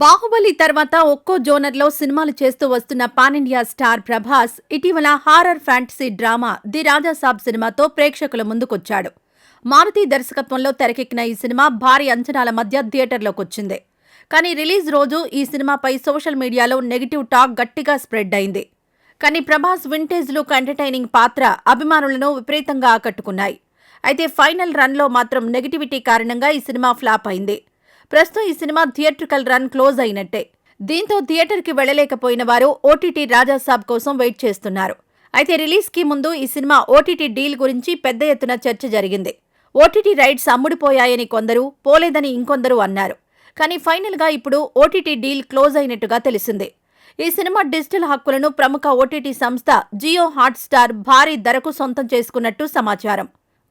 బాహుబలి తర్వాత ఒక్కో జోనర్లో సినిమాలు చేస్తూ వస్తున్న పాన్ ఇండియా స్టార్ ప్రభాస్ ఇటీవల horror fantasy drama the Raja Saab సినిమాతో ప్రేక్షకుల ముందుకొచ్చాడు. మారుతి దర్శకత్వంలో తెరకెక్కిన ఈ సినిమా భారీ అంచనాల మధ్య థియేటర్లోకొచ్చింది. కానీ రిలీజ్ రోజు ఈ సినిమాపై సోషల్ మీడియాలో నెగిటివ్ టాక్ గట్టిగా స్ప్రెడ్ అయింది. కానీ ప్రభాస్ వింటేజ్ లుక్ ఎంటర్టైనింగ్ పాత్ర అభిమానులను విపరీతంగా ఆకట్టుకున్నాయి. అయితే ఫైనల్ రన్లో మాత్రం నెగిటివిటీ కారణంగా ఈ సినిమా ఫ్లాప్ అయింది. ప్రస్తుతం ఈ సినిమా థియేట్రికల్ రన్ క్లోజ్ అయినట్టే. దీంతో థియేటర్కి వెళ్ళలేకపోయిన వారు ఓటీటీ రాజాసాబ్ కోసం వెయిట్ చేస్తున్నారు. అయితే రిలీజ్కి ముందు ఈ సినిమా ఓటీటీ డీల్ గురించి పెద్ద ఎత్తున చర్చ జరిగింది. ఓటీటీ రైట్స్ అమ్ముడుపోయాయని కొందరు పోలేదని ఇంకొందరు అన్నారు. కానీ ఫైనల్గా ఇప్పుడు ఓటీటీ డీల్ క్లోజ్ అయినట్టుగా తెలిసింది. ఈ సినిమా డిజిటల్ హక్కులను ప్రముఖ ఓటీటీ సంస్థ జియో హాట్స్టార్ భారీ ధరకు సొంతం చేసుకున్నట్టు సమాచారం.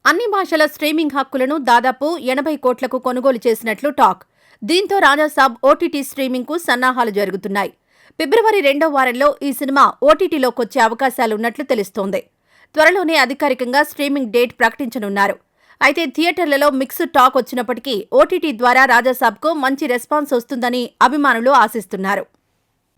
అన్ని భాషల స్ట్రీమింగ్ హక్కులను దాదాపు ఎనభై కోట్లకు కొనుగోలు చేసినట్లు టాక్. దీంతో రాజాసాబ్ ఓటీటీ స్ట్రీమింగ్కు సన్నాహాలు జరుగుతున్నాయి. ఫిబ్రవరి రెండో వారంలో ఈ సినిమా ఓటీటీలోకొచ్చే అవకాశాలున్నట్లు తెలుస్తోంది. త్వరలోనే అధికారికంగా స్ట్రీమింగ్ డేట్ ప్రకటించనున్నారు. అయితే థియేటర్లలో మిక్స్డ్ టాక్ వచ్చినప్పటికీ ఓటీటీ ద్వారా రాజాసాబ్కు మంచి రెస్పాన్స్ వస్తుందని అభిమానులు ఆశిస్తున్నారు.